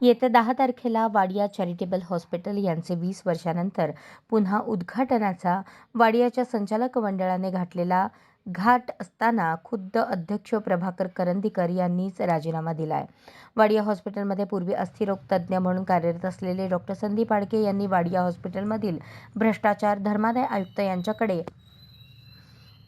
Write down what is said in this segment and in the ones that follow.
येत्या दहा तारखेला वाडिया चॅरिटेबल हॉस्पिटल यांचे वीस वर्षानंतर पुन्हा उद्घाटनाचा वाडियाच्या संचालक मंडळाने घातलेला घाट असताना खुद्द अध्यक्ष प्रभाकर करंदीकर यांनीच राजीनामा दिलाय. वाडिया हॉस्पिटलमध्ये पूर्वी अस्थिरोग तज्ज्ञ म्हणून कार्यरत असलेले डॉक्टर संदीप आडके यांनी वाडिया हॉस्पिटलमधील भ्रष्टाचार धर्मादाय आयुक्त यांच्याकडे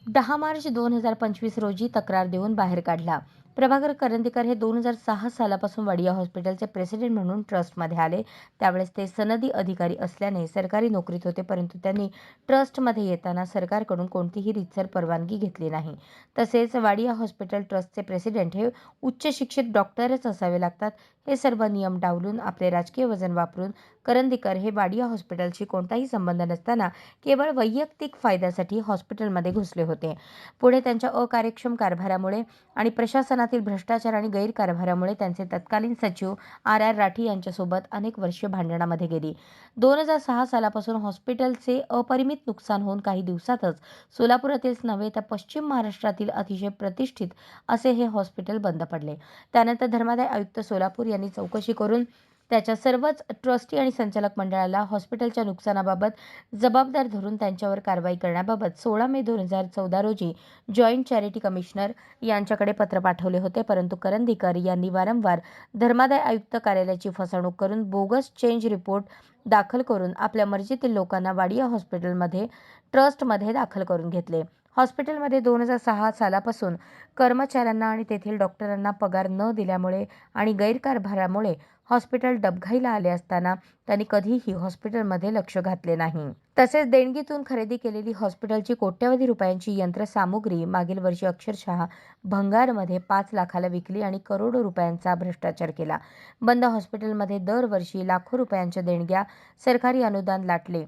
दहा मार्च दोन हजार पंचवीस रोजी तक्रार देऊन बाहेर काढला. प्रभाकर करंदीकर हे दोन हजार सहा सालापासून वाडिया हॉस्पिटलचे प्रेसिडेंट म्हणून ट्रस्टमध्ये आले. त्यावेळेस ते सनदी अधिकारी असल्याने सरकारी नोकरीत होते परंतु त्यांनी ट्रस्टमध्ये येताना सरकारकडून कोणतीही रीतसर परवानगी घेतली नाही. तसेच वाडिया हॉस्पिटल ट्रस्टचे प्रेसिडेंट हे उच्च शिक्षित डॉक्टरच असावे लागतात. हे सर्व नियम डावलून आपले राजकीय वजन वापरून करंदीकर हे वाडिया हॉस्पिटलशी कोणताही संबंध नसताना केवळ वैयक्तिक फायद्यासाठी हॉस्पिटलमध्ये घुसले होते. पुढे त्यांच्या अकार्यक्षम कारभारामुळे आणि प्रशासनातील भ्रष्टाचार आणि गैरकारभारामुळे त्यांचे तत्कालीन सचिव आर आर राठी यांच्यासोबत अनेक वर्षे भांडणामध्ये गेली. दोन हजार सहा सालापासून हॉस्पिटलचे अपरिमित नुकसान होऊन काही दिवसातच सोलापुरातीलच नव्हे तर पश्चिम महाराष्ट्रातील अतिशय प्रतिष्ठित असे हे हॉस्पिटल बंद पडले. त्यानंतर धर्मादाय आयुक्त सोलापूर यांनी चौकशी करून त्याच्या सर्वच ट्रस्टी आणि संचालक मंडळाला हॉस्पिटलच्या नुकसानाबाबत जबाबदार धरून त्यांच्यावर कारवाई करण्याबाबत सोळा मे दोन हजार चौदा रोजी जॉईंट चॅरिटी कमिशनर यांच्याकडे पत्र पाठवले होते. परंतु करंदीकर यांनी वारंवार धर्मादाय आयुक्त कार्यालयाची फसवणूक करून बोगस चेंज रिपोर्ट दाखल करून आपल्या मर्जीतील लोकांना वाडिया हॉस्पिटलमध्ये ट्रस्टमध्ये दाखल करून घेतले. हॉस्पिटलमध्ये दोन हजार सहा सालापासून कर्मचाऱ्यांना आणि तेथील डॉक्टरांना पगार न दिल्यामुळे आणि गैरकारभारामुळे हॉस्पिटल डबघाईला आले असताना त्यांनी कधीही हॉस्पिटलमध्ये लक्ष घातले नाही. तसेच देणगीतून खरेदी केलेली हॉस्पिटलची कोट्यवधी रुपयांची यंत्रसामुग्री मागील वर्षी अक्षरशः भंगारमध्ये पाच लाखाला विकली आणि करोडो रुपयांचा भ्रष्टाचार केला. बंद हॉस्पिटलमध्ये दरवर्षी लाखो रुपयांच्या देणग्या सरकारी अनुदान लाटले.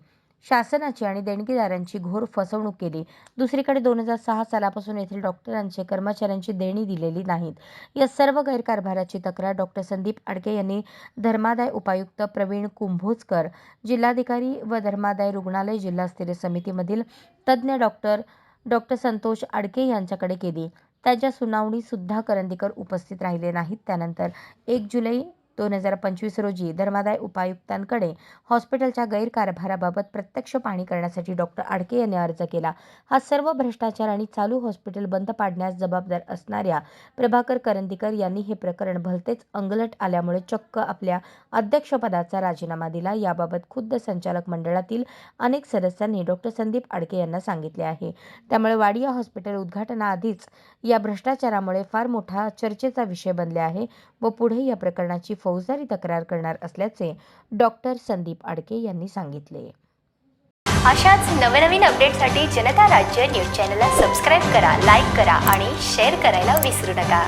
शासनाची आणि देणगीदारांची घोर फसवणूक केली. दुसरीकडे दोन हजार सहा सालापासून येथील डॉक्टरांचे कर्मचाऱ्यांची देणी दिलेली नाहीत. या सर्व गैरकारभाराची तक्रार डॉक्टर संदीप आडके यांनी धर्मादाय उपायुक्त प्रवीण कुंभोजकर जिल्हाधिकारी व धर्मादाय रुग्णालय जिल्हास्तरीय समितीमधील तज्ज्ञ डॉक्टर डॉक्टर संतोष आडके यांच्याकडे केली. त्याच्या सुनावणीसुद्धा करंदीकर उपस्थित राहिले नाहीत. त्यानंतर एक जुलै दोन हजार पंचवीस रोजी धर्मादाय उपायुक्तांकडे हॉस्पिटलच्या गैरकारभाराबाबत प्रत्यक्ष पाहणी करण्यासाठी डॉक्टर आडके यांनी अर्ज केला. हा सर्व भ्रष्टाचार आणि चालू हॉस्पिटल बंद पाडण्यास जबाबदार असणाऱ्या प्रभाकर करंदीकर यांनी हे प्रकरण भलतेच अंगलट आल्यामुळे चक्क आपल्या अध्यक्षपदाचा राजीनामा दिला. याबाबत खुद्द संचालक मंडळातील अनेक सदस्यांनी डॉक्टर संदीप आडके यांना सांगितले आहे. त्यामुळे वाडिया हॉस्पिटल उद्घाटनाआधीच या भ्रष्टाचारामुळे फार मोठा चर्चेचा विषय बनले आहे व पुढे या प्रकरणाची फौजदारी तक्रार करणार असल्याचे डॉक्टर संदीप आडके यांनी सांगितले. अशाच नवनवीन अपडेटसाठी जनता राज्य न्यूज चॅनलला सबस्क्राईब करा लाईक करा आणि शेअर करायला विसरू नका.